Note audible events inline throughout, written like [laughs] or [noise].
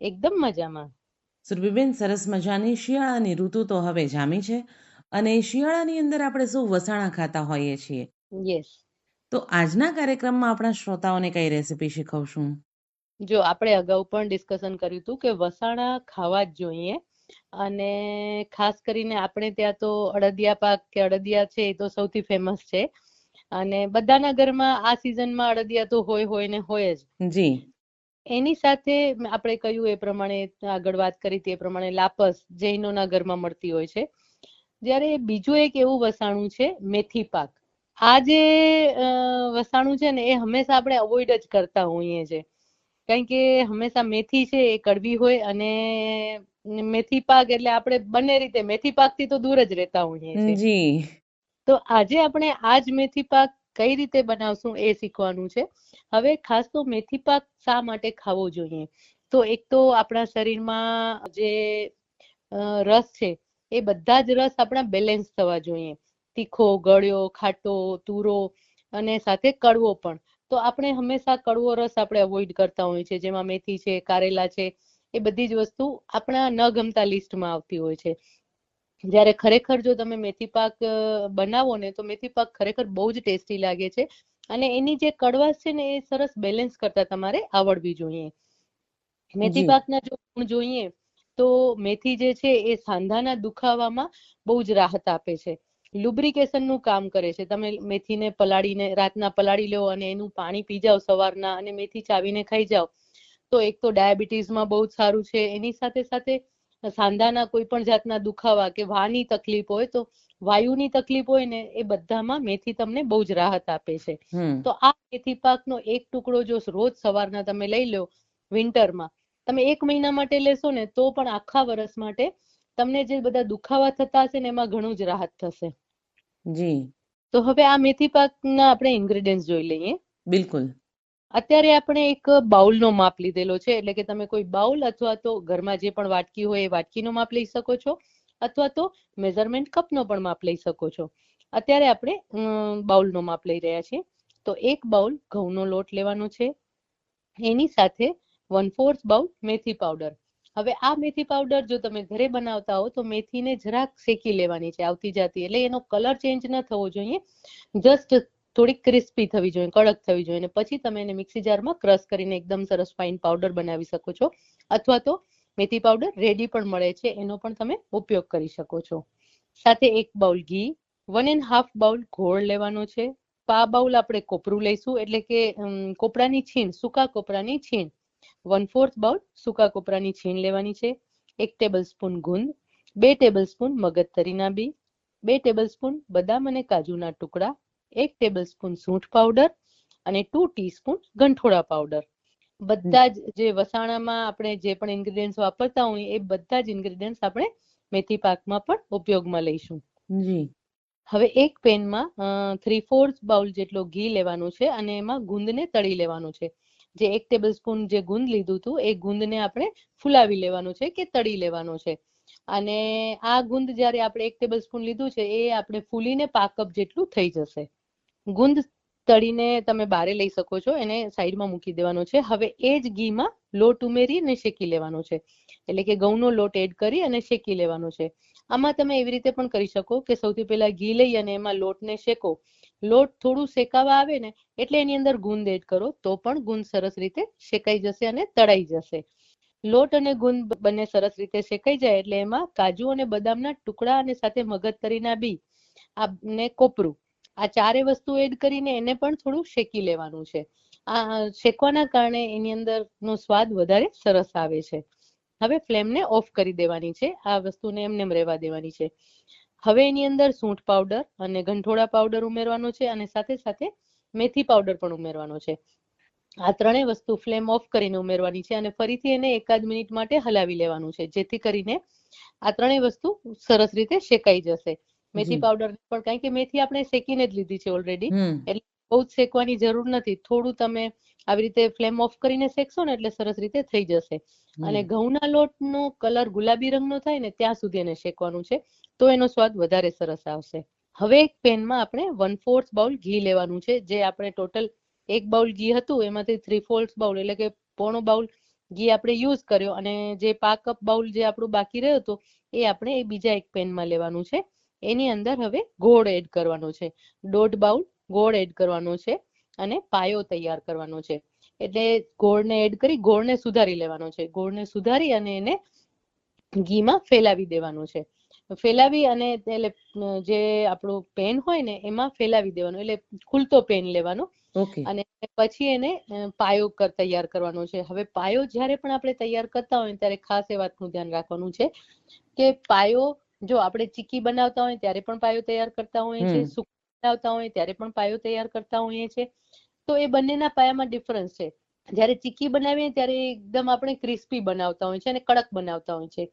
એકદમ મજામાં. સુરભીબેન સરસ મજાની શિયાળાની ઋતુ તો હવે જામી છે અને શિયાળાની અંદર આપણે સૌ વસાણા ખાતા હોઈએ છીએ? યસ તો આજના કાર્યક્રમમાં આપણા શ્રોતાઓને કઈ રેસીપી શીખવશું? જો આપણે અગાઉ પણ ડિસ્કશન કર્યું હતું કે વસાણા ખાવા જ જોઈએ અને ખાસ કરીને આપણે ત્યાં તો અડદિયા પાક કે અડદિયા છે એ તો સૌથી ફેમસ છે અને બધાના ઘરમાં આ સિઝનમાં અડદિયા તો હોય હોય ને હોય જ. જી. એની સાથે આપણે કહ્યું એ પ્રમાણે આગળ વાત કરી એ પ્રમાણે લાપસ જૈનોના ઘરમાં મળતી હોય છે. જ્યારે બીજું એક એવું વસાણું છે મેથી પાક. આ જે વસાણું છે ને એ હંમેશા આપણે અવોઇડ જ કરતા હોઈએ છીએ કારણ કે હંમેશા મેથી છે એ કડવી હોય અને મેથી પાક એટલે આપણે બંને રીતે મેથી પાકથી તો દૂર જ રહેતા હોઈએ જી. તો આજે આપણે આ જ મેથી પાક કઈ રીતે બનાવશું એ શીખવાનું છે. હવે ખાસ તો મેથી પાક શા માટે ખાવો જોઈએ? તો એક તો આપણા શરીરમાં જે રસ છે, એ બધા જ રસ આપણા બેલેન્સ થવા જોઈએ. તીખો, ગળ્યો, ખાટો, તુરો અને સાથે કડવો પણ. તો આપણે હંમેશા કડવો રસ આપણે અવોઇડ કરતા હોઈએ છીએ. જેમાં મેથી છે, કારેલા છે, એ બધી જ વસ્તુ આપણા ન ગમતા લિસ્ટમાં આવતી હોય છે. જ્યારે ખરેખર જો તમે મેથી પાક બનાવો ને તો મેથી પાક ખરેખર બહુ જ ટેસ્ટી લાગે છે. અને એની જે કડવાશ છે ને એ સરસ બેલેન્સ કરતા તમારે આવડવી જોઈએ. મેથી પાકના જો ગુણ જોઈએ તો મેથી જે છે એ સાંધાના દુખાવામાં બહુ જ રાહત આપે છે. લુબ્રિકેશનનું નું કામ કરે છે. તમે મેથીને પલાળીને રાતના પલાળી લો અને એનું પાણી પી જાઓ સવારના અને મેથી ચાવીને ખાઈ જાઓ તો એક તો ડાયાબિટીસમાં બહુ જ સારું છે. એની સાથે સાથે સાંધાના કોઈ પણ જાતના દુખાવા કે વાની તકલીફ હોય તો વાયુની તકલીફ હોય ને એ બધામાં મેથી તમને બહુ જ રાહત આપે છે. તો આ મેથી પાકનો એક ટુકડો જો રોજ સવારના તમે લઈ લો વિન્ટરમાં તમે એક મહિના માટે લેશો ને તો પણ આખા વર્ષ માટે તમને જે બધા દુખાવા થતા હશે ને એમાં ઘણું જ રાહત થશે. જી. તો હવે આ મેથી પાકના આપણે ઇન્ગ્રેડિયન્ટ જોઈ લઈએ. બિલકુલ. અત્યારે આપણે એક બાઉલનો માપ લીધેલો છે. એટલે કે તમે કોઈ બાઉલ અથવા તો ઘરમાં જે પણ વાટકી હોય એ વાટકીનો માપ લઈ શકો છો અથવા તો મેઝરમેન્ટ કપનો પણ માપ લઈ શકો છો. અત્યારે આપણે બાઉલનો માપ લઈ રહ્યા છીએ. તો એક બાઉલ ઘઉંનો લોટ લેવાનો છે. એની સાથે વન ફોર્થ બાઉલ મેથી પાવડર. હવે આ મેથી પાવડર જો તમે ઘરે બનાવતા હો તો મેથીને જરાક શેકી લેવાની છે આવતી જાતી. એટલે એનો કલર ચેન્જ ન થવો જોઈએ. જસ્ટ થોડીક ક્રિસ્પી થવી જોઈએ, કડક થવી જોઈએ પછી તમે એને મિક્સી જારમાં ક્રશ કરીને એકદમ સરસ ફાઇન પાવડર બનાવી શકો છો. અથવા તો મેથી પાવડર રેડી પણ મળે છે, એનો પણ તમે ઉપયોગ કરી શકો છો. સાથે એક બાઉલ ઘી વન એન્ડ હાફ બાઉલ ઘોળ લેવાનો છે. પા બાઉલ આપણે કોપરું લઈશું, એટલે કે કોપરાની છીણ, સૂકા કોપરાની છીણ. વન ફોર્થ બાઉલ સૂકા કોપરાની છીણ લેવાની છે. એક ટેબલ સ્પૂન ગુંદ, બે ટેબલ સ્પૂન મગજ તરીના બી બે ટેબલ સ્પૂન બદામ અને કાજુના ટુકડા એક ટેબલ સ્પૂન સૂંઠ પાવડર અને ટુ ટીસ્પૂન ગંઠોડા પાવડર બધા જ જે વસાણામાં આપણે જે પણ ઇન્ગ્રેડિયન્ટ વાપરતા હોઈએ એ બધા જ ઇન્ગ્રેડિયન્ટ આપણે મેથી પાકમાં પણ ઉપયોગમાં લઈશું. જી. હવે એક પેનમાં થ્રી ફોર્થ બાઉલ જેટલો ઘી લેવાનું છે અને એમાં ગુંદને તળી લેવાનું છે. જે એક ટેબલ સ્પૂન જે ગુંદ લીધું હતું એ ગુંદને આપણે ફુલાવી લેવાનું છે કે તળી લેવાનું છે. અને આ ગુંદ જ્યારે આપણે એક ટેબલ સ્પૂન લીધું છે એ આપણે ફૂલીને પાકઅપ જેટલું થઈ જશે. ગુંદ તળીને તમે બારે લઈ શકો છો, એને સાઈડમાં મૂકી દેવાનો છે. હવે એ જ ઘીમાં લોટ ઉમેરી અને શેકી લેવાનો છે. એટલે કે ઘઉંનો લોટ એડ કરી અને શેકી લેવાનો છે. આમાં તમે એવી રીતે પણ કરી શકો કે સૌથી પહેલા ઘી લઈ અને એમાં લોટને શેકો. લોટ થોડું શેકાવા આવે ને એટલે એની અંદર ગુંદ એડ કરો, તો પણ ગુંદ સરસ રીતે શેકાઈ જશે અને તળાઈ જશે. લોટ અને ગુંદ બંને સરસ રીતે શેકાઈ જાય એટલે એમાં કાજુ અને બદામના ટુકડા અને સાથે મગજતરીના બી, આપને કોપરું. આ ચારે વસ્તુ એડ કરીને એને પણ થોડું શેકી લેવાનું છે. આ શેકવાના કારણે એની અંદરનો સ્વાદ વધારે સરસ આવે છે. હવે ફ્લેમને ઓફ કરી દેવાની છે. આ વસ્તુને એમને રહેવા દેવાની છે. હવે એની અંદર સૂંઠ પાવડર અને ગંઠોડા પાવડર ઉમેરવાનો છે અને સાથે સાથે મેથી પાવડર પણ ઉમેરવાનો છે. આ ત્રણેય વસ્તુ ફ્લેમ ઓફ કરીને ઉમેરવાની છે અને ફરીથી એને એકાદ મિનિટ માટે હલાવી લેવાનું છે, જેથી કરીને આ ત્રણેય વસ્તુ સરસ રીતે શેકાઈ જશે. મેથી. પાવડર પણ કારણ કે મેથી આપણે શેકીને જ લીધી છે ઓલરેડી એટલે બહુ જ શેકવાની જરૂર નથી. થોડું તમે આવી રીતે ફ્લેમ ઓફ કરીને શેકશો ને એટલે સરસ રીતે થઈ જશે. અને ઘઉંના લોટનો કલર ગુલાબી રંગનો થાય ને ત્યાં સુધી એને શેકવાનું છે તો એનો સ્વાદ વધારે સરસ આવશે. હવે એક પેનમાં આપણે વન ફોર્થ બાઉલ ઘી લેવાનું છે જે આપણે ટોટલ એક બાઉલ ઘી હતું એમાંથી થ્રી ફોર્થ બાઉલ એટલે કે પોણો બાઉલ ઘી આપણે યુઝ કર્યો અને જે પા કપ બાઉલ જે આપણું બાકી રહ્યો હતો એ આપણે એ બીજા એક પેનમાં લેવાનું છે. એની અંદર હવે ગોળ એડ કરવાનો છે. દોઢ બાઉલ ગોળ એડ કરવાનો છે અને પાયો તૈયાર કરવાનો છે. એટલે ગોળને એડ કરી ગોળને સુધારી લેવાનો છે. ગોળને સુધારી અને એને ઘીમાં ફેલાવી દેવાનું છે. ફેલાવી અને એટલે જે આપણું પેન હોય ને એમાં ફેલાવી દેવાનું એટલે ખુલતો પેન લેવાનો. અને પછી એને પાયો તૈયાર કરવાનો છે. હવે પાયો જ્યારે પણ આપણે તૈયાર કરતા હોય ત્યારે ખાસ એ વાતનું ધ્યાન રાખવાનું છે કે પાયો જો આપણે ચીકી બનાવતા હોય ત્યારે પણ પાયો તૈયાર કરતા હોઈએ છીએ. સૂકી બનાવતા હોય ત્યારે પણ પાયો તૈયાર કરતા હોઈએ છીએ. તો એ બંનેના પાયામાં ડિફરન્સ છે. જ્યારે ચીકી બનાવીએ ત્યારે એકદમ આપણે ક્રિસ્પી બનાવતા હોય છે અને કડક બનાવતા હોય છે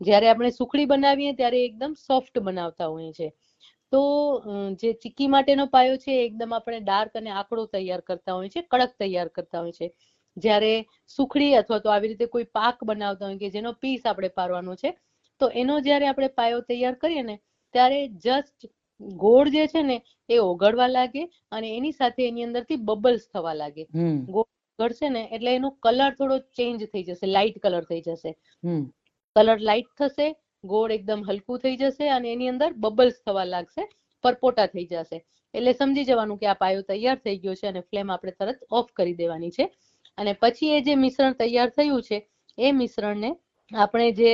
જ્યારે આપણે સુખડી બનાવીએ ત્યારે એકદમ સોફ્ટ બનાવતા હોઈએ છે તો જે ચીકી માટેનો પાયો છે એકદમ આપણે ડાર્ક અને આકડો તૈયાર કરતા હોય છે કડક તૈયાર કરતા હોય છે જ્યારે સુખડી અથવા તો આવી રીતે કોઈ પાક બનાવતા હોય કે જેનો પીસ આપણે પારવાનો છે તો એનો જ્યારે આપણે પાયો તૈયાર કરીએ ને ત્યારે જસ્ટ ગોળ જે છે ને એ ઓગળવા લાગે અને એની સાથે એની અંદરથી બબલ્સ થવા લાગે. ગોળ ઓગળશે ને એટલે એનો કલર થોડો ચેન્જ થઈ જશે લાઇટ કલર થઈ જશે. કલર લાઇટ થશે ગોળ એકદમ હલકું થઈ જશે અને એની અંદર બબલ્સ થવા લાગશે પરપોટા થઈ જશે. એટલે સમજી જવાનું કે આ પાયો તૈયાર થઈ ગયો છે અને ફ્લેમ આપણે તરત ઓફ કરી દેવાની છે. અને પછી એ જે મિશ્રણ તૈયાર થયું છે એ મિશ્રણને આપણે જે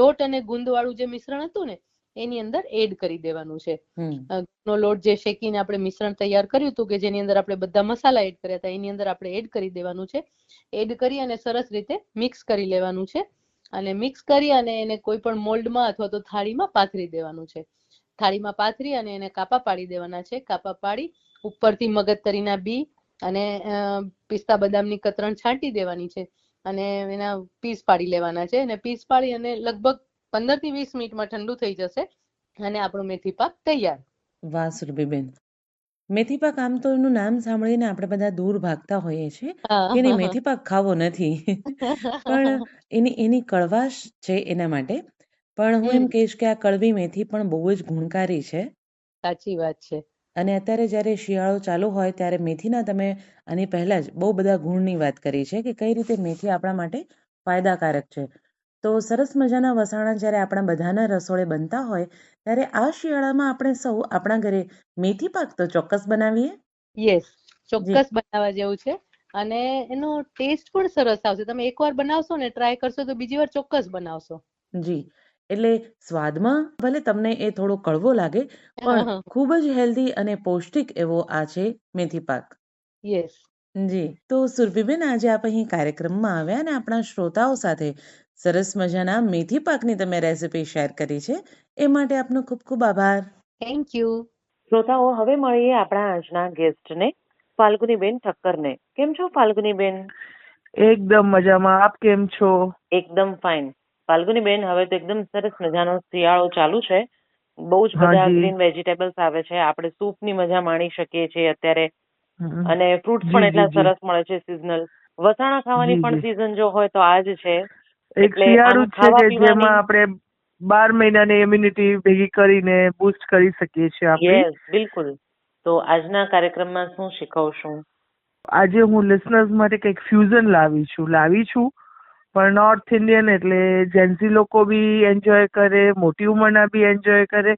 લોટ અને ગુંદ વાળું જે મિશ્રણ હતું ને એની અંદર એડ કરી દેવાનું છે. નો લોટ જે શેકીને આપણે મિશ્રણ તૈયાર કર્યું હતું કે જેની અંદર આપણે બધા મસાલા એડ કર્યા હતા એની અંદર આપણે એડ કરી દેવાનું છે. એડ કરી અને સરસ રીતે મિક્સ કરી લેવાનું છે. અને મિક્સ કરી અને એને કોઈ પણ મોલ્ડમાં અથવા તો થાળીમાં પાથરી દેવાનું છે. થાળીમાં પાથરી અને એને કાપા પાડી દેવાના છે. કાપા પાડી ઉપરથી મગજતરીના બી અને પિસ્તા બદામની કતરણ છાંટી દેવાની છે. અને એના પીસ પાડી લેવાના છે. અને પીસ પાડી અને લગભગ પંદરથી વીસ મિનિટમાં ઠંડુ થઈ જશે અને આપણો મેથી પાક તૈયાર. વાહ સુરભીબેન મેથી પાક આમ તો એનું નામ સાંભળીને આપણે બધા દૂર ભાગતા હોઈએ છીએ કે નહીં મેથી પાક ખાવો નથી. [laughs] પણ એની એની કડવાશ છે એના માટે. પણ હું એમ કહીશ કે આ કડવી મેથી પણ બહુ જ ગુણકારી છે. સાચી વાત છે. અને અત્યારે જ્યારે શિયાળો ચાલુ હોય ત્યારે મેથીના તમે આની પહેલા જ બહુ બધા ગુણની વાત કરી છે કે કઈ રીતે મેથી આપણા માટે ફાયદાકારક છે. તો સરસ મજાના વસાણા જ્યારે આપણા બધાના રસોડે બનતા હોય ત્યારે આ શિયાળામાં આપણે સૌ આપણા ઘરે મેથી પાક તો ચોક્કસ બનાવીએ? યસ ચોક્કસ બનાવવા જેવું છે. અને એનો ટેસ્ટ પણ સરસ આવશે. તમે એકવાર બનાવશો ને ટ્રાય કરશો તો બીજી વાર ચોક્કસ બનાવશો. જી. એટલે સ્વાદમાં ભલે તમને એ થોડો કડવો લાગે પણ ખૂબ જ હેલ્ધી અને પૌષ્ટિક એવો આ છે મેથી પાક. યસ. જી. તો સુરભીબેન આજે આપ અહીં કાર્યક્રમમાં આવ્યા અને આપણા શ્રોતાઓ સાથે સરસ મજાના મેથી પાકની તમે રેસિપી શેર કરી છે. એ માટે આપનો ખૂબ ખૂબ આભાર. Thank you. શ્રોતાઓ હવે મળીએ આપણા આજના ગેસ્ટને ફાલ્ગુનીબેન ઠક્કરને. કેમ છો ફાલ્ગુનીબેન? એકદમ મજામાં. આપ કેમ છો? એકદમ ફાઇન. ફાલ્ગુનીબેન હવે તો એકદમ સરસ મજાનો શિયાળો ચાલુ છે. બહુ જ બધા ગ્રીન વેજીટેબલ્સ આવે છે. આપણે સૂપની મજા માણી શકીએ છીએ અત્યારે. અને ફ્રૂટ્સ પણ એટલા સરસ મળે છે સિઝનલ વસાણા ખાવાની પણ સીઝન જો હોય તો આજ છે. એક શિયાળુ છે કે જેમાં આપણે બાર મહિનાની ઇમ્યુનિટી ભેગી કરીને બૂસ્ટ કરી શકીએ છીએ આપણે? યસ બિલકુલ. તો આજના કાર્યક્રમમાં શું શીખવશું? આજે હું લિસનર્સ માટે કંઈક ફ્યુઝન લાવી છું. લાવી છું પણ નોર્થ ઇન્ડિયન એટલે જેન્સી લોકો બી એન્જોય કરે મોટી ઉંમરના બી એન્જોય કરે.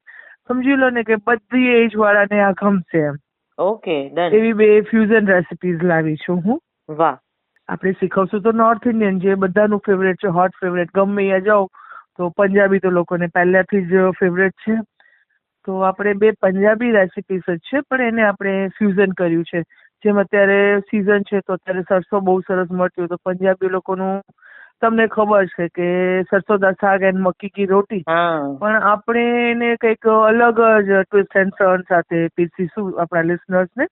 સમજી લો ને કે બધી એજ વાળાને આ ગમશે એમ. ઓકે ડન એવી બે ફ્યુઝન રેસિપીઝ લાવી છું હું. વાહ. આપણે શીખવશું તો નોર્થ ઇન્ડિયન જે બધાનું ફેવરેટ છે હોટ ફેવરેટ ગમે અહીંયા જાઓ તો પંજાબી તો લોકોને પહેલાથી જ ફેવરેટ છે. તો આપણે બે પંજાબી રેસિપીસ જ છે પણ એને આપણે ફ્યુઝન કર્યું છે. જેમ અત્યારે સિઝન છે તો અત્યારે સરસો બહુ સરસ મળતી હોય તો પંજાબી લોકોનું તમને ખબર છે કે સરસો દા શાક એન્ડ મક્કી કી રોટી. પણ આપણે એને કંઈક અલગ જ ટ્વિસ્ટ એન્ડ ટર્ન સાથે પીરસીશું આપણા લિસનર્સને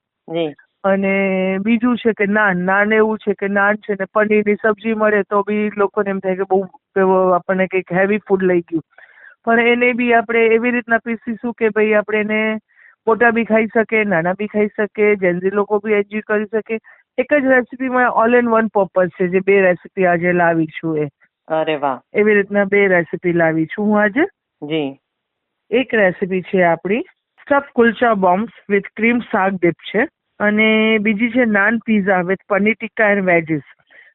અને બીજું છે કે નાન નાન એવું છે કે નાન છે ને પનીરની સબ્જી મળે તો બી લોકોને એમ થાય કે બહુ આપણને કંઈક હેવી ફૂડ લઈ ગયું. પણ એને બી આપણે એવી રીતના પીરસીશું કે ભાઈ આપણે એને મોટા બી ખાઈ શકે નાના બી ખાઈ શકે જેન્ઝી લોકો બી એન્જોય કરી શકે. એક જ રેસીપીમાં ઓલ ઇન વન પર્પઝ છે જે બે રેસીપી આજે લાવી છું એ. અરે વાહ. એવી રીતના બે રેસીપી લાવી છું હું આજે. જી. એક રેસીપી છે આપણી stuff kulcha bombs with cream શાક ડીપ છે. અને બીજી છે naan pizza with paneer tikka and veggies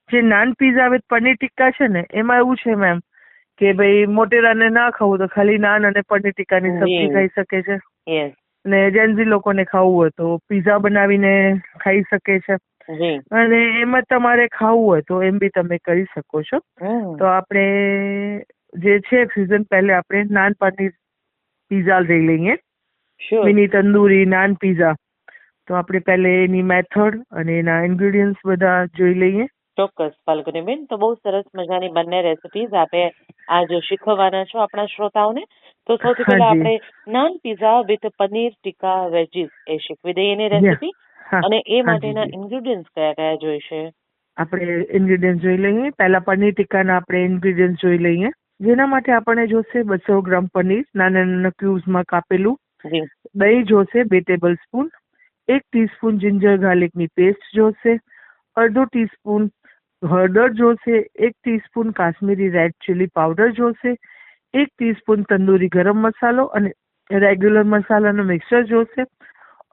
જે નાન પીઝા વિથ પનીર ટિક્કા છે ને એમાં એવું છે મેમ કે ભાઈ મોટેરાને ના ખાવું તો ખાલી નાન અને પનીર ટિક્કાની સબ્જી ખાઈ શકે છે. ને અને જેન્ઝી લોકોને ખાવું હોય તો પીઝા બનાવીને ખાઈ શકે છે. અને એમાં તમારે ખાવું હોય તો એમ બી તમે કરી શકો છો. તો આપણે જે છે સિઝન પહેલે આપણે નાન પનીર પીઝા લઈ લઈએ. મિની તંદૂરી નાન પીઝા તો આપણે પહેલે એની મેથડ અને એના ઇન્ગ્રેડિયન્ટ્સ બધા જોઈ લઈએ. ચોક્કસ ફાલ્ગુનીબેન તો બહુ સરસ મજાની બંને રેસિપીઝ આપે આજ શીખવવાના છો આપણા શ્રોતાઓને. તો સૌથી પહેલા આપણે naan pizza with paneer tikka veggies એ શીખવી દઈએ એની રેસિપી અને એ માટેના. ઇન્ગ્રેડિયન્ટ્સ કયા કયા જોઈશે આપણે ઇન્ગ્રેડિયન્ટ જોઈ લઈએ. પહેલા પનીર ટિક્કાના આપણે ઇન્ગ્રેડિયન્ટ જોઈ લઈએ. જેના માટે આપણને જોશે બસો ગ્રામ પનીર નાના નાના ક્યુબ્સમાં કાપેલું. દહીં જોશે બે ટેબલ સ્પૂન એક ટીસ્પૂન જિંજર ગાર્લિકની પેસ્ટ જોશે. અડધો ટીસ્પૂન હળદર જોશે. એક teaspoon Kashmiri red chilli powder જોશે. એક ટીસ્પૂન તંદૂરી ગરમ મસાલો અને રેગ્યુલર મસાલાનો મિક્સર જોશે.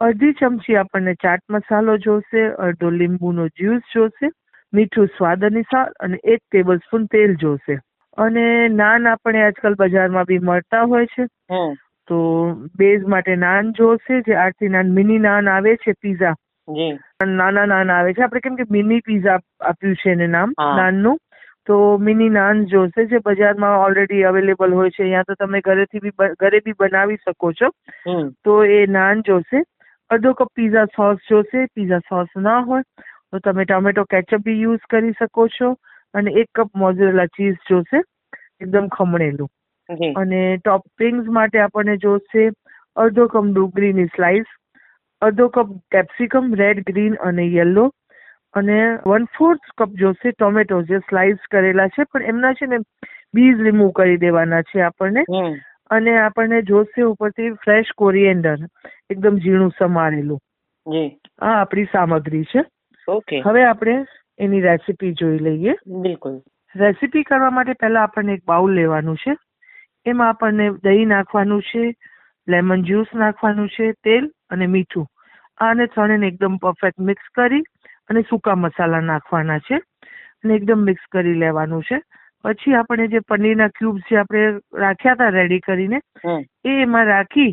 અડધી ચમચી આપણને ચાટ મસાલો જોશે અડધો લીંબુનો જ્યુસ જોશે મીઠું સ્વાદ અનુસાર અને એક ટેબલ સ્પૂન તેલ જોશે. અને નાન આપણે આજકાલ બજારમાં બી મળતા હોય છે. તો બેઝ માટે નાન જોશે જે આઠથી નાન મિની નાન આવે છે પીઝા. નાના નાન આવે છે. આપણે કેમ કે મિની પીઝા આપ્યું છે એને નામ. નાનનું. તો મિની નાન જોશે જે બજારમાં ઓલરેડી અવેલેબલ હોય છે. યા તો તમે ઘરેથી બી ઘરે બી બનાવી શકો છો. તો એ નાન જોશે. અડધો કપ પીઝા સોસ જોશે પીઝા સોસ ના હોય તો તમે ટોમેટો કેચઅપ બી યુઝ કરી શકો છો અને એક કપ મોઝરેલા ચીઝ જોશે એકદમ ખમણેલું. અને ટોપિંગ્સ માટે આપણને જોશે અડધો કપ ડુંગળીની સ્લાઇસ અડધો કપ કેપ્સિકમ રેડ ગ્રીન અને યલો અને વન ફોર્થ કપ જોશે ટોમેટો જે સ્લાઇસ કરેલા છે પણ એમના છે ને બીજ રિમૂવ કરી દેવાના છે આપણને. અને આપણને જોશે ઉપરથી ફ્રેશ કોરિએન્ડર એકદમ ઝીણું સમારેલું. જી. આ આપણી સામગ્રી છે. ઓકે. હવે આપણે એની રેસીપી જોઈ લઈએ. બિલકુલ. રેસીપી કરવા માટે પહેલા આપણને એક બાઉલ લેવાનું છે. એમાં આપણને દહીં નાખવાનું છે લેમન જ્યુસ નાખવાનું છે તેલ અને મીઠું. આને ત્રણેને એકદમ પરફેક્ટ મિક્સ કરી અને સૂકા મસાલા નાખવાના છે અને એકદમ મિક્સ કરી લેવાનું છે. પછી આપણે જે પનીરના ક્યુબ્સ જે આપણે રાખ્યા હતા રેડી કરીને એ એમાં રાખી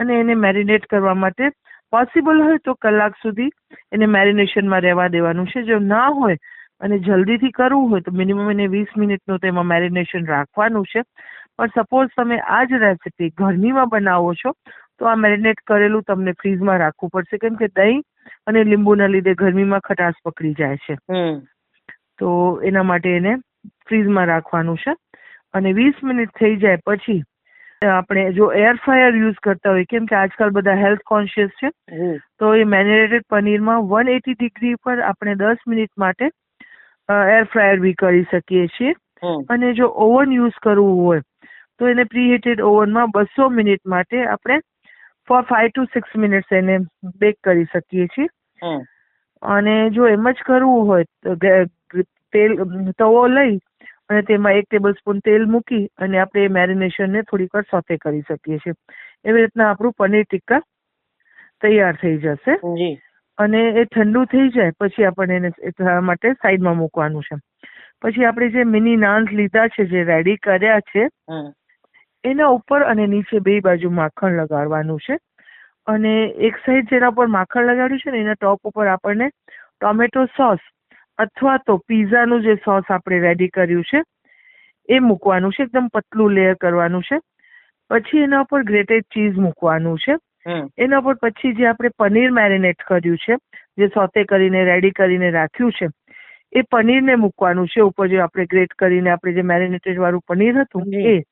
અને એને મેરિનેટ કરવા માટે પોસિબલ હોય તો કલાક સુધી એને મેરિનેશનમાં રહેવા દેવાનું છે. જો ના હોય અને જલ્દીથી કરવું હોય તો મિનિમમ એને વીસ મિનિટનું તેમાં મેરિનેશન રાખવાનું છે. પણ સપોઝ તમે આ જ રેસીપી ગરમીમાં બનાવો છો તો આ મેરિનેટ કરેલું તમને ફ્રીઝમાં રાખવું પડશે. કેમ કે દહીં અને લીંબુના લીધે ગરમીમાં ખટાશ પકડી જાય છે. તો એના માટે એને ફ્રીઝમાં રાખવાનું છે. અને વીસ મિનિટ થઈ જાય પછી આપણે જો એર ફ્રાયર યુઝ કરતા હોય કેમ કે આજકાલ બધા હેલ્થ કોન્શિયસ છે તો એ મેરિનેટેડ પનીરમાં વન એટી ડિગ્રી પર આપણે દસ મિનિટ માટે એર ફ્રાયર બી કરી શકીએ છીએ. અને જો ઓવન યુઝ કરવું હોય તો એને પ્રીહીટેડ ઓવનમાં બસો મિનિટ માટે આપણે four five two six minutes એને બેક કરી શકીએ છીએ. અને જો એમ જ કરવું હોય તો તેલ તવો લઈ અને તેમાં એક ટેબલ સ્પૂન તેલ મૂકી અને આપણે એ મેરિનેશનને થોડીક વાર સોતે કરી શકીએ છીએ. એવી રીતના આપણું પનીર ટિક્કા તૈયાર થઈ જશે. જી. અને એ ઠંડુ થઈ જાય પછી આપણને એને માટે સાઈડમાં મૂકવાનું છે. પછી આપણે જે મિની નાન્સ લીધા છે જે રેડી કર્યા છે એના ઉપર અને નીચે બે બાજુ માખણ લગાડવાનું છે. અને એક સાઈડ જેના ઉપર માખણ લગાડ્યું છે ને એના ટોપ ઉપર આપણને ટોમેટો સોસ અથવા તો પીઝાનું જે સોસ આપણે રેડી કર્યું છે એ મૂકવાનું છે એકદમ પતલું લેયર કરવાનું છે. પછી એના ઉપર ગ્રેટેડ ચીઝ મૂકવાનું છે. એના પર પછી જે આપણે પનીર મેરિનેટ કર્યું છે જે સોતે કરીને રેડી કરીને રાખ્યું છે એ પનીરને મૂકવાનું છે. ઉપર જે આપણે ગ્રેટ કરીને આપણે જે મેરિનેટેડ વાળું પનીર હતું એ.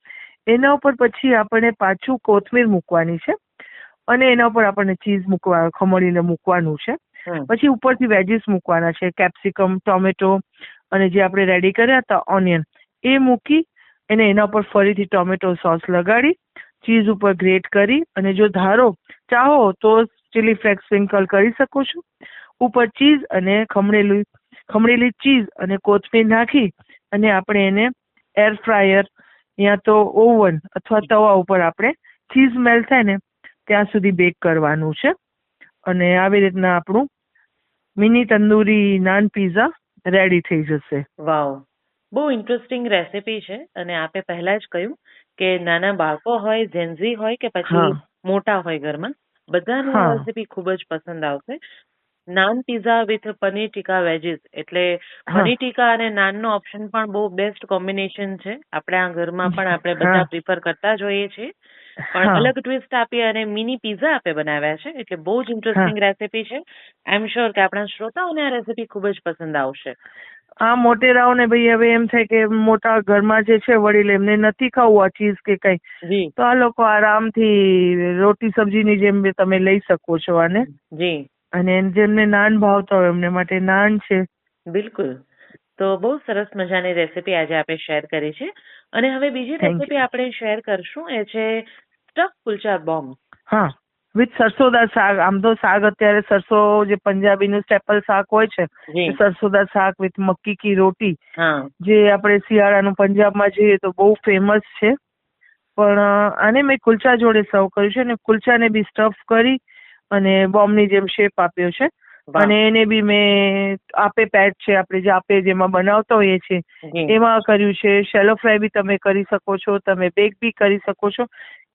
એના ઉપર પછી આપણે પાછું કોથમીર મૂકવાની છે. અને એના ઉપર આપણને ચીઝ મૂકવા ખમણીને મૂકવાનું છે છે. પછી ઉપરથી વેજીસ મૂકવાના છે, કેપ્સિકમ, ટોમેટો અને જે આપણે રેડી કર્યા હતા, ઓનિયન, એ મૂકી એને એના ઉપર ફરીથી ટોમેટો સોસ લગાડી, ચીઝ ઉપર ગ્રેટ કરી અને જો ધારો ચાહો તો ચીલી ફ્લેક્સ સ્પ્રિંકલ કરી શકો છો. ઉપર ચીઝ અને ખમણેલું, ખમણેલી ચીઝ અને કોથમીર નાખી અને આપણે એને એર ફ્રાયર યા તો ઓવન અથવા તવા ઉપર આપણે ચીઝ મેલ્ટ થાય ને, ત્યાં સુધી બેક કરવાનું છે. અને આવી રીતના આપણું mini tandoori naan pizza ready થઈ જશે. વાવ. બહુ ઇન્ટરેસ્ટિંગ રેસીપી છે અને આપે પહેલા જ કહ્યું કે નાના બાળકો હોય જેન્ઝી હોય કે પછી મોટા હોય ઘરમાં બધાને રેસીપી ખૂબ જ પસંદ આવશે. Naan pizza with paneer tikka veggies એટલે પનીર ટીકા અને નાનનો ઓપ્શન પણ બહુ બેસ્ટ કોમ્બિનેશન છે. આપણે આ ઘરમાં પણ આપણે બધા પ્રિફર કરતા જ હોઈએ છીએ. પણ અલગ ટ્વિસ્ટ આપી અને મિની પીઝા આપે બનાવ્યા છે એટલે બહુ જ ઇન્ટરેસ્ટિંગ રેસીપી છે. આઈ એમ શ્યોર કે આપણા શ્રોતાઓને આ રેસીપી ખૂબ જ પસંદ આવશે. આ મોટેરાઓને ભાઈ હવે એમ થાય કે મોટા ઘરમાં જે છે વડીલ એમને નથી ખાવું આ ચીઝ કે કઈ. તો આ લોકો આરામથી રોટી સબ્જીની જેમ તમે લઈ શકો છો આને. જી. અને જેમને નાન ભાવતા હોય એમને માટે નાન છે. બિલકુલ. તો બહુ સરસ મજાની રેસીપી આજે આપણે શેર કરી છે. અને હવે બીજી રેસીપી આપણે શેર કરશું એ છે કુલચા બોમ્બ હા વિથ સરસોદા શાક. આમ તો શાક અત્યારે સરસો જે પંજાબીનું સ્ટેપલ શાક હોય છે સરસોદા શાક વિથ મક્કી કી રોટી. જે આપણે શિયાળાનું પંજાબમાં જઈએ તો બહુ ફેમસ છે. પણ આને મેં કુલચા જોડે સર્વ કર્યું છે અને કુલચાને બી સ્ટફ કરી અને બોમ્બની જેમ શેપ આપ્યો છે. અને એને બી મેં આપે પેટ છે આપણે જે આપે જેમાં બનાવતા હોઈએ છીએ એમાં કર્યું છે. શેલો ફ્રાય બી તમે કરી શકો છો તમે બેક બી કરી શકો છો.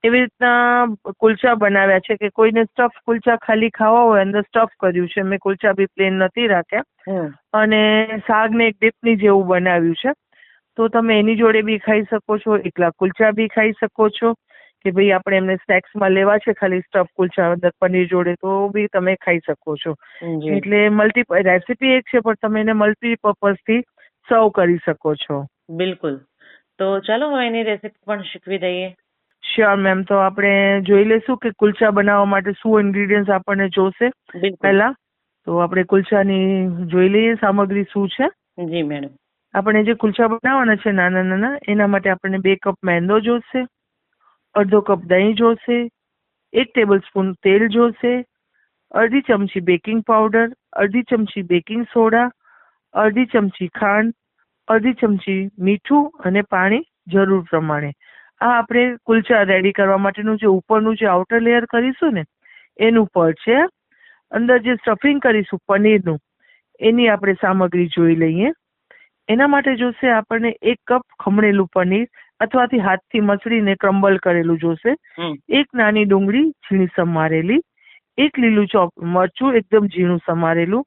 એવી રીતના કુલચા બનાવ્યા છે કે કોઈને સ્ટફ કુલચા ખાલી ખાવા હોય અંદર સ્ટફ કર્યું છે. મેં કુલચા બી પ્લેન નથી રાખ્યા. અને શાકને એક ડીપની જેવું બનાવ્યું છે. તો તમે એની જોડે બી ખાઈ શકો છો એકલા કુલચા બી ખાઈ શકો છો. કે ભાઈ આપણે એમને સ્નેક્સમાં લેવા છે ખાલી સ્ટફ કુલચા અંદર પનીર જોડે તો બી તમે ખાઈ શકો છો. એટલે મલ્ટી રેસીપી એક છે પણ તમે એને મલ્ટીપર્પઝથી સર્વ કરી શકો છો. બિલકુલ. તો ચાલો હવે એની રેસીપી પણ શીખવી દઈએ. શ્યોર મેમ તો આપણે જોઈ લઈશું કે કુલચા બનાવવા માટે શું ઇન્ગ્રીડિયન્ટ્સ આપણને જોશે. પહેલા તો આપણે કુલચાની જોઈ લઈએ સામગ્રી શું છે. જી મેડમ આપણે જે કુલચા બનાવવાના છે નાના નાના એના માટે આપણને બે કપ મેંદો જોશે અડધો કપ દહીં જોશે એક ટેબલ સ્પૂન તેલ જોશે અડધી ચમચી બેકિંગ પાવડર અડધી ચમચી બેકિંગ સોડા અડધી ચમચી ખાંડ અડધી ચમચી મીઠું અને પાણી જરૂર પ્રમાણે. આ આપણે કુલચા રેડી કરવા માટેનું જે ઉપરનું જે આઉટર લેયર કરીશું ને એનું પડ છે. અંદર જે સ્ટફિંગ કરીશું પનીરનું એની આપણે સામગ્રી જોઈ લઈએ. એના માટે જોશે આપણને એક કપ ખમણેલું પનીર અથવાથી હાથથી મસળીને ક્રમ્બલ કરેલું જોશે. એક નાની ડુંગળી ઝીણી સમારેલી એક લીલું ચોપ મરચું એકદમ ઝીણું સમારેલું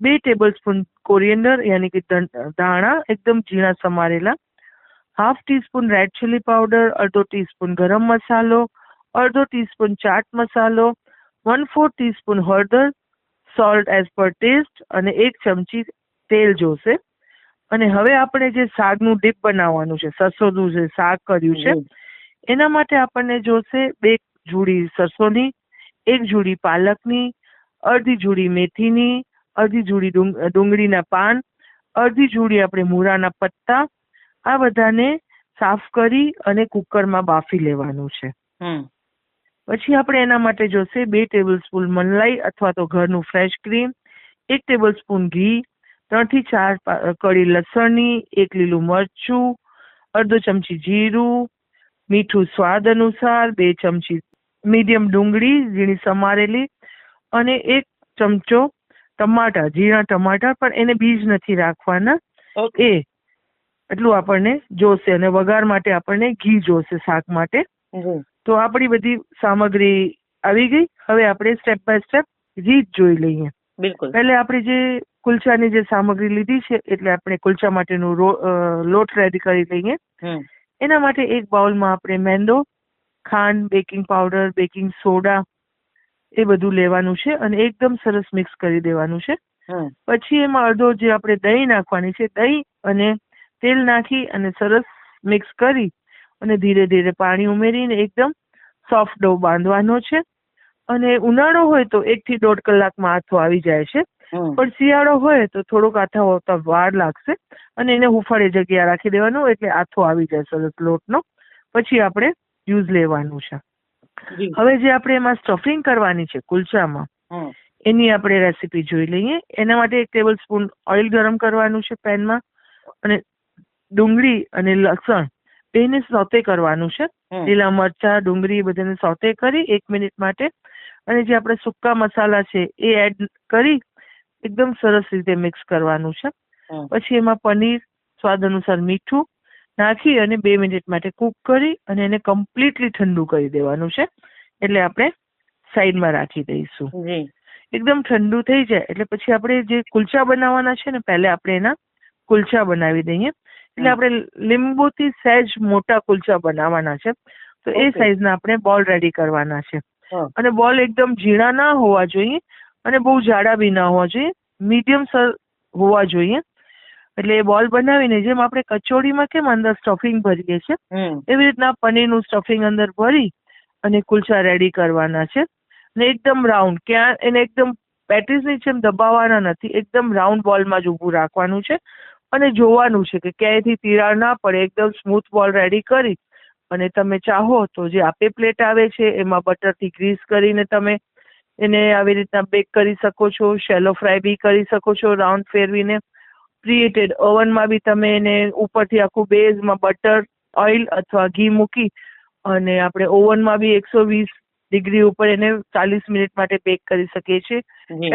બે ટેબલ સ્પૂન કોરિએન્ડર યાની કે ધાણા એકદમ ઝીણા સમારેલા half teaspoon red chilli powder અડધો ટીસ્પૂન ગરમ મસાલો અડધો ટીસ્પૂન ચાટ મસાલો વન ફોર ટીસ્પૂન હળદર સોલ્ટ એઝ પર ટેસ્ટ અને એક ચમચી તેલ જોશે. અને હવે આપણે જે શાકનું ડીપ બનાવવાનું છે સરસોનું જે શાક કર્યું છે એના માટે આપણને જોશે બે જોડી સરસોની એક જોડી પાલકની અડધી જોડી મેથીની અડધી જોડી ડુંગળીના પાન અડધી જોડી આપણે મૂળાના પત્તા આ બધાને સાફ કરી અને કુકરમાં બાફી લેવાનું છે. પછી આપણે એના માટે જોશે બે ટેબલ સ્પૂન મલાઈ અથવા તો ઘરનું ફ્રેશ ક્રીમ એક ટેબલ સ્પૂન ઘી ત્રણથી ચાર પા- કળી લસણની એક લીલું મરચું અડધો ચમચી જીરું મીઠું સ્વાદ અનુસાર બે ચમચી મીડિયમ ડુંગળી ઝીણી સમારેલી અને એક ચમચો ટમાટા ઝીણા ટમાટા પણ એને બીજ નથી રાખવાના. એ એટલું આપણને જોશે અને વઘાર માટે આપણને ઘી જોશે શાક માટે. તો આપણી બધી સામગ્રી આવી ગઈ. હવે આપણે સ્ટેપ બાય સ્ટેપ રીત જોઈ લઈએ. બિલકુલ. પહેલે આપણે જે કુલચાની જે સામગ્રી લીધી છે એટલે આપણે કુલચા માટેનું લોટ રેડી કરી લઈએ. એના માટે એક બાઉલમાં આપણે મેંદો ખાંડ બેકિંગ પાવડર બેકિંગ સોડા એ બધું લેવાનું છે અને એકદમ સરસ મિક્સ કરી દેવાનું છે. પછી એમાં અડધો જે આપણે દહીં નાખવાની છે દહીં અને તેલ નાખી અને સરસ મિક્સ કરી અને ધીરે ધીરે પાણી ઉમેરીને એકદમ સોફ્ટ ડો બાંધવાનો છે. અને ઉનાળો હોય તો એક થી દોઢ કલાકમાં આથો આવી જાય છે. પણ શિયાળો હોય તો થોડોક આથા હોતા વાર લાગશે અને એને હુફાળી જગ્યા રાખી દેવાનું એટલે આથો આવી જાય સરસ લોટનો. પછી આપણે યુઝ લેવાનું છે. હવે જે આપણે એમાં સ્ટફિંગ કરવાની છે કુલચામાં એની આપણે રેસીપી જોઈ લઈએ. એના માટે એક ટેબલ સ્પૂન ઓઇલ ગરમ કરવાનું છે પેનમાં અને ડુંગળી અને લસણ બેને સોતે કરવાનું છે. લીલા મરચા ડુંગળી બધાને સોતે કરી એક મિનિટ માટે અને જે આપણે સૂકા મસાલા છે એ એડ કરી એકદમ સરસ રીતે મિક્સ કરવાનું છે. પછી એમાં પનીર સ્વાદ અનુસાર મીઠું નાખી અને બે મિનિટ માટે કૂક કરી અને એને કમ્પ્લીટલી ઠંડુ કરી દેવાનું છે. એટલે આપણે સાઈડમાં રાખી દઈશું. એકદમ ઠંડુ થઈ જાય એટલે પછી આપણે જે કુલચા બનાવવાના છે ને પહેલા આપણે એના કુલચા બનાવી દઈએ. એટલે આપણે લીંબુથી સહેજ મોટા કુલચા બનાવવાના છે. તો એ. સાઈઝના આપણે બોલ રેડી કરવાના છે. અને બોલ એકદમ ઝીણા ના હોવા જોઈએ અને બહુ જાડા બી ના હોવા જોઈએ. મીડિયમ સર હોવા જોઈએ. એટલે એ બોલ બનાવીને જેમ આપણે કચોડીમાં કેમ અંદર સ્ટફિંગ ભરીએ છીએ એવી રીતના પનીરનું સ્ટફિંગ અંદર ભરી અને કુલચા રેડી કરવાના છે. ને એકદમ રાઉન્ડ ક્યાં એને એકદમ પેટીસની જેમ દબાવવાના નથી એકદમ રાઉન્ડ બોલમાં જ ઊભું રાખવાનું છે. અને જોવાનું છે કે ક્યાંયથી તિરાડ ના પડે, એકદમ સ્મૂથ બોલ રેડી કરી અને તમે ચાહો તો જે આપે પ્લેટ આવે છે, એમાં બટરથી ગ્રીસ કરીને તમે એને આવી રીતના બેક કરી શકો છો શેલો ફ્રાય બી કરી શકો છો રાઉન્ડ ફેરવીને. પ્રીએટેડ ઓવનમાં બી તમે એને ઉપરથી આખું બેઝમાં બટર ઓઇલ અથવા ઘી મૂકી અને આપણે ઓવનમાં બી એકસો વીસ ડિગ્રી ઉપર એને ચાલીસ મિનિટ માટે બેક કરી શકીએ છીએ.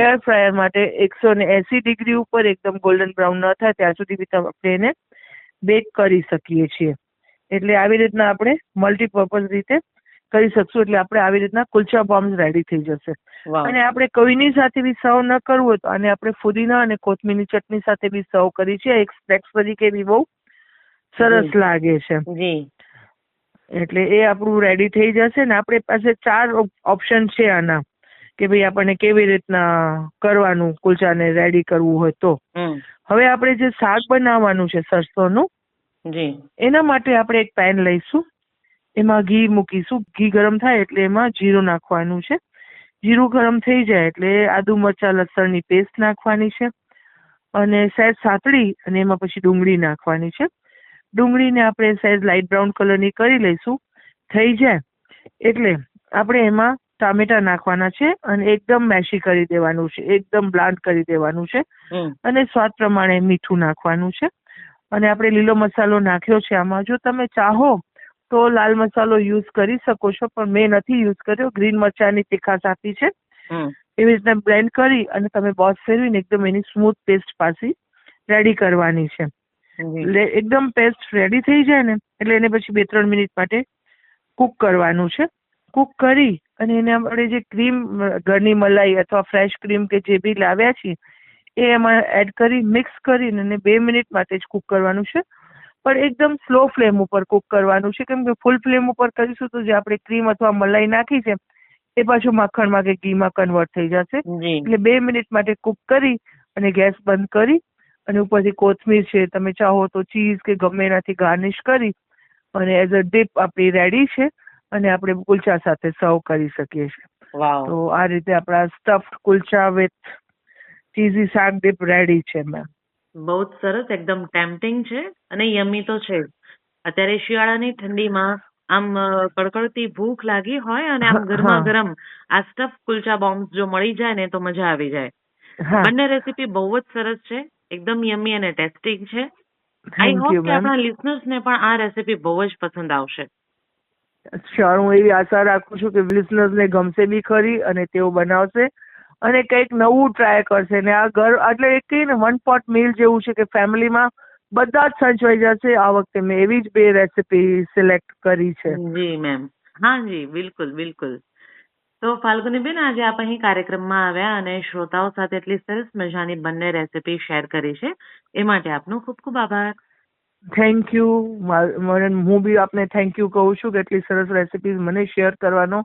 એર ફ્રાયર માટે એકસો ને એસી ડિગ્રી ઉપર એકદમ ગોલ્ડન બ્રાઉન ન થાય ત્યાં સુધી આપણે એને બેક કરી શકીએ છીએ. એટલે આવી રીતના આપણે મલ્ટીપર્પઝ રીતે કરી શકશું. એટલે આપણે આવી રીતના કુલચા બોમ્બ રેડી થઈ જશે. અને આપણે કોઈની સાથે બી સર્વ ન કરવું હોય તો આને આપણે ફુદીના અને કોથમીરની ચટણી સાથે બી સર્વ કરી છે. એક સ્નેક્સ તરીકે બી બહુ સરસ લાગે છે. જી. એટલે એ આપણું રેડી થઈ જશે ને આપણી પાસે ચાર ઓપ્શન છે આના કે ભાઈ આપણને કેવી રીતના કરવાનું કુલચાને રેડી કરવું હોય તો. હવે આપણે જે શાક બનાવવાનું છે સરસોનું જી. એના માટે આપણે એક પેન લઈશું. એમાં ઘી મૂકીશું. ઘી ગરમ થાય એટલે એમાં જીરું નાખવાનું છે. જીરું ગરમ થઈ જાય એટલે આદુ મરચાં લસણની પેસ્ટ નાખવાની છે. અને સહેજ સાતળી અને એમાં પછી ડુંગળી નાખવાની છે. ડુંગળીને આપણે સહેજ લાઇટ બ્રાઉન કલરની કરી લઈશું. થઈ જાય. એટલે આપણે એમાં ટામેટા નાખવાના છે અને એકદમ મેશી કરી દેવાનું છે. એકદમ બ્લાન્ડ કરી દેવાનું છે. અને સ્વાદ પ્રમાણે મીઠું નાખવાનું છે. અને આપણે લીલો મસાલો નાખ્યો છે આમાં. જો તમે ચાહો તો લાલ મસાલો યુઝ કરી શકો છો પણ મેં નથી યુઝ કર્યો. ગ્રીન મરચાંની તીખાશ આપી છે. એવી રીતના બ્લેન્ડ કરી અને તમે બોસ ફેરવીને એકદમ એની સ્મૂથ પેસ્ટ પાછી રેડી કરવાની છે. એકદમ પેસ્ટ રેડી થઈ જાય ને એટલે એને પછી બે ત્રણ મિનિટ માટે કૂક કરવાનું છે. કૂક કરી અને એને આપણે જે ક્રીમ ઘરની મલાઈ અથવા ફ્રેશ ક્રીમ કે જે બી લાવ્યા છીએ એ એમાં એડ કરી મિક્સ કરીને એને બે મિનિટ માટે જ કૂક કરવાનું છે. પણ એકદમ સ્લો ફ્લેમ ઉપર કૂક કરવાનું છે. કેમ કે ફૂલ ફ્લેમ ઉપર કરીશું તો જે આપણે ક્રીમ અથવા મલાઈ નાખી છે એ પાછું માખણમાં કે ઘીમાં કન્વર્ટ થઈ જશે. એટલે બે મિનિટ માટે કૂક કરી અને ગેસ બંધ કરી અને ઉપરથી કોથમીર છે તમે ચાહો તો ચીઝ કે ગમે એનાથી ગાર્નિશ કરી અને એઝ અ ડીપ આપણી રેડી છે અને આપણે કુલચા સાથે સર્વ કરી શકીએ છીએ. તો આ રીતે આપણા સ્ટફ્ડ કુલચા વિથ ચીઝી શાક ડીપ રેડી છે મેમ બહુ જ સરસ એકદમ ટેમ્પટિંગ છે અને યમી તો છે અત્યારે શિયાળાની ઠંડીમાં આમ કડકડતી ભૂખ લાગી હોય અને આમ ગરમા ગરમ આ સ્ટફ કુલચા બોમ્બ જો મળી જાય ને તો મજા આવી જાય. બંને રેસીપી બહુ જ સરસ છે. એકદમ યમી અને ટેસ્ટિંગ છે. આઈ હોપ કે આપણા લિસનર્સ ને પણ આ રેસીપી બહુ જ પસંદ આવશે. શ્યોર હું એવી આશા રાખું છું કે લિસનર્સ ને ગમશે બી ખરી અને તેઓ બનાવશે અને કંઈક નવું ટ્રાય કરશે. ને આ ઘર એટલે એક કહીએ ને વન પોટ મીલ જેવું છે કે ફેમિલીમાં બધા જ સંચવાઈ જશે. આ વખતે મેં એવી જ બે રેસીપી સિલેક્ટ કરી છે. જી મેમ હા જી બિલકુલ બિલકુલ. તો ફાલ્ગુનીબેન આજે આપ અહીં કાર્યક્રમમાં આવ્યા અને શ્રોતાઓ સાથે એટલી સરસ મજાની બંને રેસીપી શેર કરી છે. એ માટે આપનો ખૂબ ખૂબ આભાર. થેન્ક યુ હું બી આપને થેન્ક યુ કહું છું કે એટલી સરસ રેસીપીઝ મને શેર કરવાનો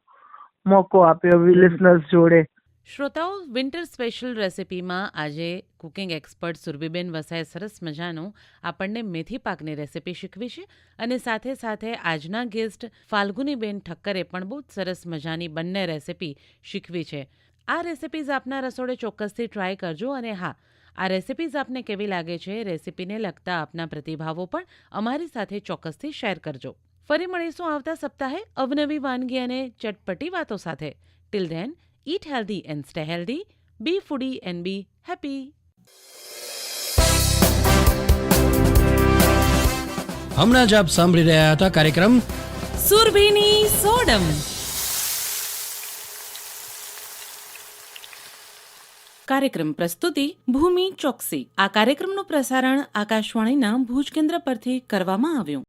મોકો આપ્યો લિસનર્સ જોડે. શ્રોતાઓ વિન્ટર સ્પેશિયલ રેસિપીમાં આજે કુકિંગ એક્સપર્ટ સુરભીબેન વસાએ સરસ મજાનું આપણને મેથી પાકની રેસિપી શીખવી છે અને સાથે સાથે આજના ગેસ્ટ ફાલ્ગુનીબેન ઠક્કરે પણ બહુ જ સરસ મજાની બંને રેસિપી શીખવી છે. આ રેસિપીઝ આપના રસોડે ચોક્કસથી ટ્રાય કરજો અને હા, આ રેસિપીઝ આપને કેવી લાગે છે રેસિપીને લગતા આપના પ્રતિભાવો પણ અમારી સાથે ચોક્કસથી શેર કરજો. ફરી મળીશું આવતા સપ્તાહે અવનવી વાનગી અને ચટપટી વાતો સાથે. Till then eat healthy and stay healthy, be foodie and be happy. હમણાં જ આપ સાંભળી રહ્યા હતા કાર્યક્રમ સુરભીની સોડમ. કાર્યક્રમ પ્રસ્તુતિ ભૂમિ ચોકસી. આ કાર્યક્રમનું પ્રસારણ આકાશવાણીના ભુજ કેન્દ્ર પરથી કરવામાં આવ્યું.